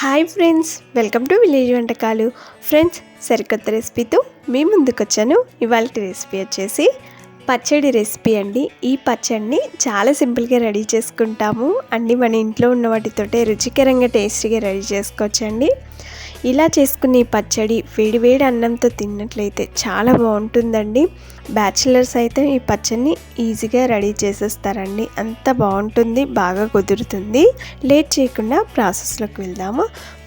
Hi friends welcome to village వంటకాలు. Friends సరికొత్త రెసిపీతో మీ ముందుకు వచ్చాను ఇవాళ రెసిపీ వచ్చేసి పచ్చడి రెసిపీ అండి. ఈ పచ్చడిని చాలా సింపుల్గా రెడీ చేసుకుంటాము. అన్నీ మన ఇంట్లో ఉన్న వాటితోటే రుచికరంగా టేస్టీగా రెడీ చేసుకోవచ్చండి. ఇలా చేసుకునే ఈ పచ్చడి వేడివేడి అన్నంతో తిన్నట్లయితే చాలా బాగుంటుందండి. బ్యాచిలర్స్ అయితే ఈ పచ్చడిని ఈజీగా రెడీ చేసేస్తారండి. అంత బాగుంటుంది బాగా కుదురుతుంది. లేట్ చేయకుండా ప్రాసెస్లోకి వెళ్దాము?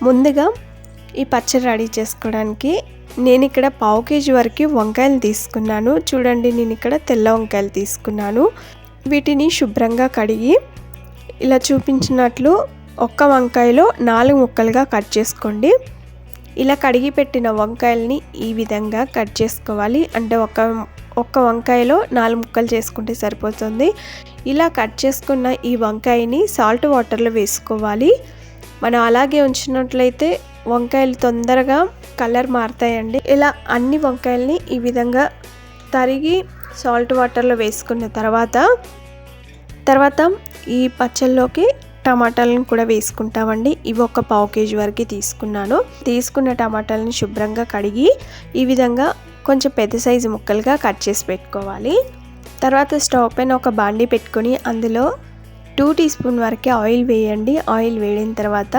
ముందుగా ఈ పచ్చడి రెడీ చేసుకోవడానికి నేను ఇక్కడ పావు కేజీ వరకు వంకాయలు తీసుకున్నాను. చూడండి నేను ఇక్కడ తెల్ల వంకాయలు తీసుకున్నాను. వీటిని శుభ్రంగా కడిగి ఇలా చూపించినట్లు ఒక్క వంకాయలో నాలుగు ముక్కలుగా కట్ చేసుకోండి. ఇలా కడిగి పెట్టిన వంకాయల్ని ఈ విధంగా కట్ చేసుకోవాలి. అంటే ఒక ఒక్క వంకాయలో నాలుగు ముక్కలు చేసుకుంటే సరిపోతుంది. ఇలా కట్ చేసుకున్న ఈ వంకాయని సాల్ట్ వాటర్లో వేసుకోవాలి. మనం అలాగే ఉంచినట్లయితే వంకాయలు తొందరగా కలర్ మారుతాయండి. ఇలా అన్ని వంకాయల్ని ఈ విధంగా తరిగి సాల్ట్ వాటర్లో వేసుకున్న తర్వాత తర్వాత ఈ పచ్చళ్ళలోకి టమాటాలను కూడా వేసుకుంటామండి. ఇవి ఒక పావు కేజీ వరకు తీసుకున్నాను. తీసుకున్న టమాటాలను శుభ్రంగా కడిగి ఈ విధంగా కొంచెం పెద్ద సైజు ముక్కలుగా కట్ చేసి పెట్టుకోవాలి. తర్వాత స్టవ్ పైన ఒక బాండీ పెట్టుకొని అందులో టూ టీ స్పూన్ వరకే ఆయిల్ వేయండి. ఆయిల్ వేడిన తర్వాత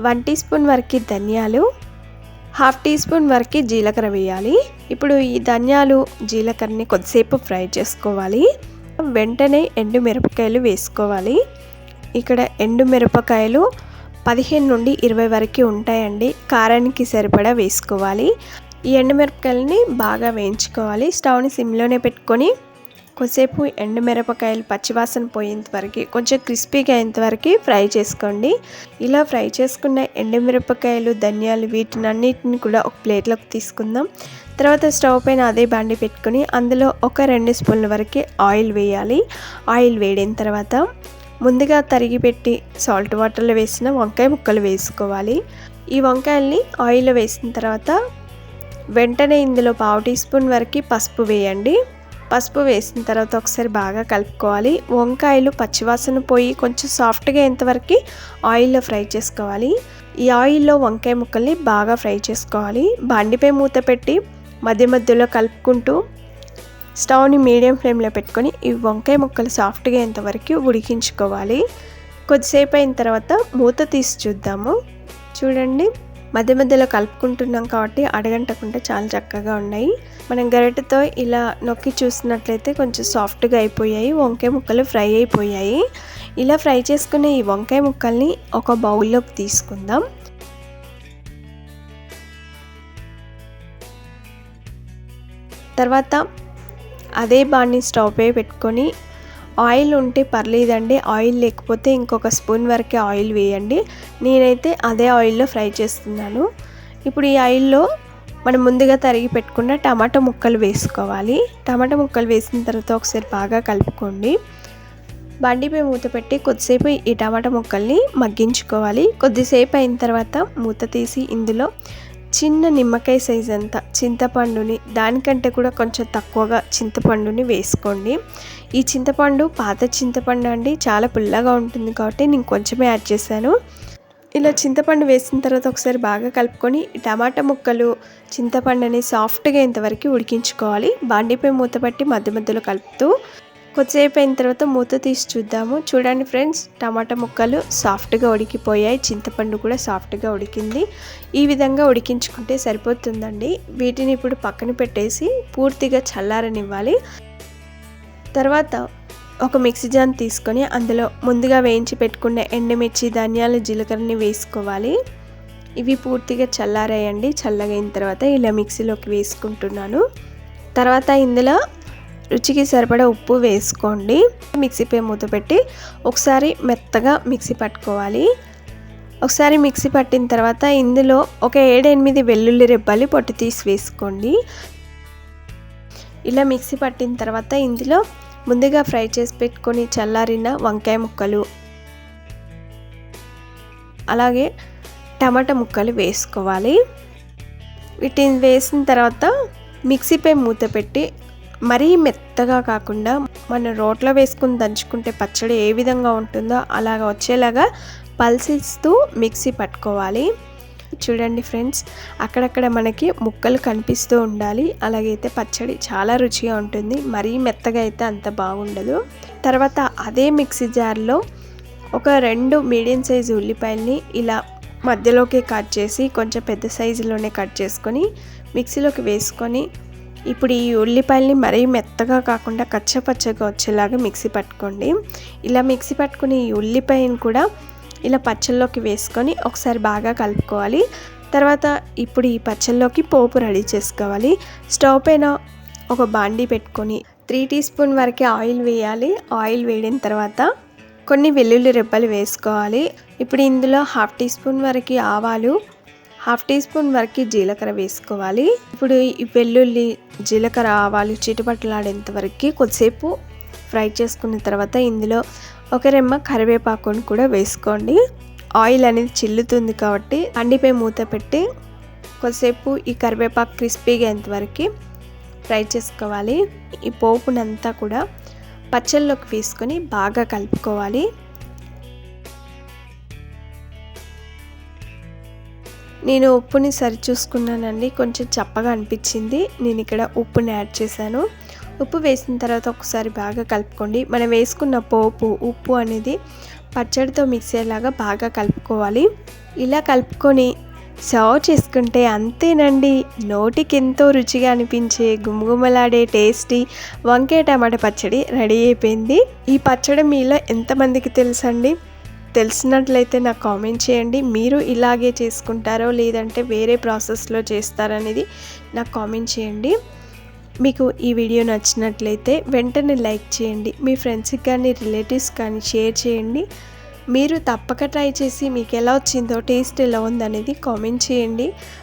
వన్ టీ స్పూన్ వరకు ధనియాలు హాఫ్ టీ స్పూన్ వరకు జీలకర్ర వేయాలి. ఇప్పుడు ఈ ధనియాలు జీలకర్రని కొద్దిసేపు ఫ్రై చేసుకోవాలి. వెంటనే ఎండు మిరపకాయలు వేసుకోవాలి. ఇక్కడ ఎండు మిరపకాయలు పదిహేను నుండి ఇరవై వరకు ఉంటాయండి. కారానికి సరిపడా వేసుకోవాలి. ఈ ఎండుమిరపకాయలని బాగా వేయించుకోవాలి. స్టవ్ని సిమ్లోనే పెట్టుకొని కొద్దిసేపు ఎండుమిరపకాయలు పచ్చివాసన పోయేంత వరకు కొంచెం క్రిస్పీగా అయ్యేంత వరకు ఫ్రై చేసుకోండి. ఇలా ఫ్రై చేసుకున్న ఎండుమిరపకాయలు ధనియాలు వీటిని అన్నిటిని కూడా ఒక ప్లేట్లోకి తీసుకుందాం. తర్వాత స్టవ్ పైన అదే బండి పెట్టుకొని అందులో ఒక రెండు స్పూన్ల వరకు ఆయిల్ వేయాలి. ఆయిల్ వేడిన తర్వాత ముందుగా తరిగి పెట్టి సాల్ట్ వాటర్లో వేసిన వంకాయ ముక్కలు వేసుకోవాలి. ఈ వంకాయల్ని ఆయిల్లో వేసిన తర్వాత వెంటనే ఇందులో పావు టీ స్పూన్ వరకు పసుపు వేయండి. పసుపు వేసిన తర్వాత ఒకసారి బాగా కలుపుకోవాలి. వంకాయలు పచ్చివాసన పోయి కొంచెం సాఫ్ట్గా ఎంతవరకు ఆయిల్లో ఫ్రై చేసుకోవాలి. ఈ ఆయిల్లో వంకాయ ముక్కల్ని బాగా ఫ్రై చేసుకోవాలి. బండిపై మూత పెట్టి మధ్య మధ్యలో కలుపుకుంటూ స్టవ్ని మీడియం ఫ్లేమ్లో పెట్టుకొని ఈ వంకాయ ముక్కలు సాఫ్ట్గా ఎంతవరకు ఉడికించుకోవాలి. కొద్దిసేపు అయిన తర్వాత మూత తీసి చూద్దాము. చూడండి మధ్య మధ్యలో కలుపుకుంటున్నాం కాబట్టి అడగంటకుండా చాలా చక్కగా ఉన్నాయి. మనం గరిటతో ఇలా నొక్కి చూసినట్లయితే కొంచెం సాఫ్ట్గా అయిపోయాయి. వంకాయ ముక్కలు ఫ్రై అయిపోయాయి. ఇలా ఫ్రై చేసుకునే ఈ వంకాయ ముక్కల్ని ఒక బౌల్లోకి తీసుకుందాం. తర్వాత అదే బాణి స్టవ్పై పెట్టుకొని ఆయిల్ ఉంటే పర్లేదండి ఆయిల్ లేకపోతే ఇంకొక స్పూన్ వరకే ఆయిల్ వేయండి. నేనైతే అదే ఆయిల్లో ఫ్రై చేస్తున్నాను. ఇప్పుడు ఈ ఆయిల్లో మనం ముందుగా తరిగి పెట్టుకున్న టమాటా ముక్కలు వేసుకోవాలి. టమాటా ముక్కలు వేసిన తర్వాత ఒకసారి బాగా కలుపుకోండి. బండిపై మూత పెట్టి కొద్దిసేపు ఈ టమాటా ముక్కల్ని మగ్గించుకోవాలి. కొద్దిసేపు అయిన తర్వాత మూత తీసి ఇందులో చిన్న నిమ్మకాయ సైజ్ అంతా చింతపండుని దానికంటే కూడా కొంచెం తక్కువగా చింతపండుని వేసుకోండి. ఈ చింతపండు పాత చింతపండు అండి చాలా పుల్లగా ఉంటుంది కాబట్టి నేను కొంచెమే యాడ్ చేశాను. ఇలా చింతపండు వేసిన తర్వాత ఒకసారి బాగా కలుపుకొని టమాటా ముక్కలు చింతపండుని సాఫ్ట్గా ఇంతవరకు ఉడికించుకోవాలి. బాండీపై మూత పట్టి మధ్య మధ్యలో కలుపుతూ కొద్దిసేపు అయిన తర్వాత మూత తీసి చూద్దాము. చూడండి ఫ్రెండ్స్ టమాటా ముక్కలు సాఫ్ట్గా ఉడికిపోయాయి. చింతపండు కూడా సాఫ్ట్గా ఉడికింది. ఈ విధంగా ఉడికించుకుంటే సరిపోతుందండి. వీటిని ఇప్పుడు పక్కన పెట్టేసి పూర్తిగా చల్లారనివ్వాలి. తర్వాత ఒక మిక్సీ జాన్ తీసుకొని అందులో ముందుగా వేయించి పెట్టుకున్న ఎండుమిర్చి ధనియాలు జీలకర్రని వేసుకోవాలి. ఇవి పూర్తిగా చల్లారాయండి. చల్లగైన తర్వాత ఇలా మిక్సీలోకి వేసుకుంటున్నాను. తర్వాత ఇందులో రుచికి సరిపడా ఉప్పు వేసుకోండి. మిక్సీపై మూత పెట్టి ఒకసారి మెత్తగా మిక్సీ పట్టుకోవాలి. ఒకసారి మిక్సీ పట్టిన తర్వాత ఇందులో ఒక ఏడెనిమిది వెల్లుల్లి రెబ్బలు పొట్టు తీసి వేసుకోండి. ఇలా మిక్సీ పట్టిన తర్వాత ఇందులో ముందుగా ఫ్రై చేసి పెట్టుకొని చల్లారిన వంకాయ ముక్కలు అలాగే టమాటా ముక్కలు వేసుకోవాలి. వీటిని వేసిన తర్వాత మిక్సీపై మూత పెట్టి మరీ మెత్తగా కాకుండా మన రోట్లో వేసుకుని దంచుకుంటే పచ్చడి ఏ విధంగా ఉంటుందో అలాగ వచ్చేలాగా పల్సిస్తూ మిక్సీ పట్టుకోవాలి. చూడండి ఫ్రెండ్స్ అక్కడక్కడ మనకి ముక్కలు కనిపిస్తూ ఉండాలి. అలాగైతే పచ్చడి చాలా రుచిగా ఉంటుంది. మరీ మెత్తగా అయితే అంత బాగుండదు. తర్వాత అదే మిక్సీ జార్లో ఒక రెండు మీడియం సైజు ఉల్లిపాయల్ని ఇలా మధ్యలోకి కట్ చేసి కొంచెం పెద్ద సైజులోనే కట్ చేసుకొని మిక్సీలోకి వేసుకొని ఇప్పుడు ఈ ఉల్లిపాయల్ని మరీ మెత్తగా కాకుండా కచ్చపచ్చగా వచ్చేలాగా మిక్సీ పట్టుకోండి. ఇలా మిక్సీ పట్టుకుని ఈ ఉల్లిపాయను కూడా ఇలా పచ్చల్లోకి వేసుకొని ఒకసారి బాగా కలుపుకోవాలి. తర్వాత ఇప్పుడు ఈ పచ్చల్లోకి పోపు రెడీ చేసుకోవాలి. స్టవ్ పైన ఒక బాండీ పెట్టుకొని త్రీ టీ స్పూన్ వరకు ఆయిల్ వేయాలి. ఆయిల్ వేడిన తర్వాత కొన్ని వెల్లుల్లి రెబ్బలు వేసుకోవాలి. ఇప్పుడు ఇందులో హాఫ్ టీ స్పూన్ వరకు ఆవాలు హాఫ్ టీ స్పూన్ వరకు జీలకర్ర వేసుకోవాలి. ఇప్పుడు ఈ వెల్లుల్లి జీలకర్ర ఆవాలు చిటుపట్లాడేంత వరకు కొద్దిసేపు ఫ్రై చేసుకున్న తర్వాత ఇందులో ఒక రెమ్మ కరివేపాకును కూడా వేసుకోండి. ఆయిల్ అనేది చిల్లుతుంది కాబట్టి అండిపై మూత పెట్టి కొద్దిసేపు ఈ కరివేపాకు క్రిస్పీగా ఎంతవరకు ఫ్రై చేసుకోవాలి. ఈ పోపునంతా కూడా పచ్చళ్ళలోకి వేసుకొని బాగా కలుపుకోవాలి. నేను ఉప్పుని సరిచూసుకున్నానండి కొంచెం చప్పగా అనిపించింది. నేను ఇక్కడ ఉప్పుని యాడ్ చేశాను. ఉప్పు వేసిన తర్వాత ఒకసారి బాగా కలుపుకోండి. మనం వేసుకున్న పోపు ఉప్పు అనేది పచ్చడితో మిక్స్ అయ్యేలాగా బాగా కలుపుకోవాలి. ఇలా కలుపుకొని సర్వ్ చేసుకుంటే అంతేనండి. నోటికి ఎంతో రుచిగా అనిపించే గుమగుమలాడే టేస్టీ వంకాయ టమాటా పచ్చడి రెడీ అయిపోయింది. ఈ పచ్చడి మీలో ఎంతమందికి తెలుసండి? తెలిసినట్లయితే నాకు కామెంట్ చేయండి. మీరు ఇలాగే చేసుకుంటారో లేదంటే వేరే ప్రాసెస్లో చేస్తారనేది నాకు కామెంట్ చేయండి. మీకు ఈ వీడియో నచ్చినట్లయితే వెంటనే లైక్ చేయండి. మీ ఫ్రెండ్స్కి కానీ రిలేటివ్స్ కానీ షేర్ చేయండి. మీరు తప్పక ట్రై చేసి మీకు ఎలా వచ్చిందో టేస్ట్ ఎలా ఉందనేది కామెంట్ చేయండి.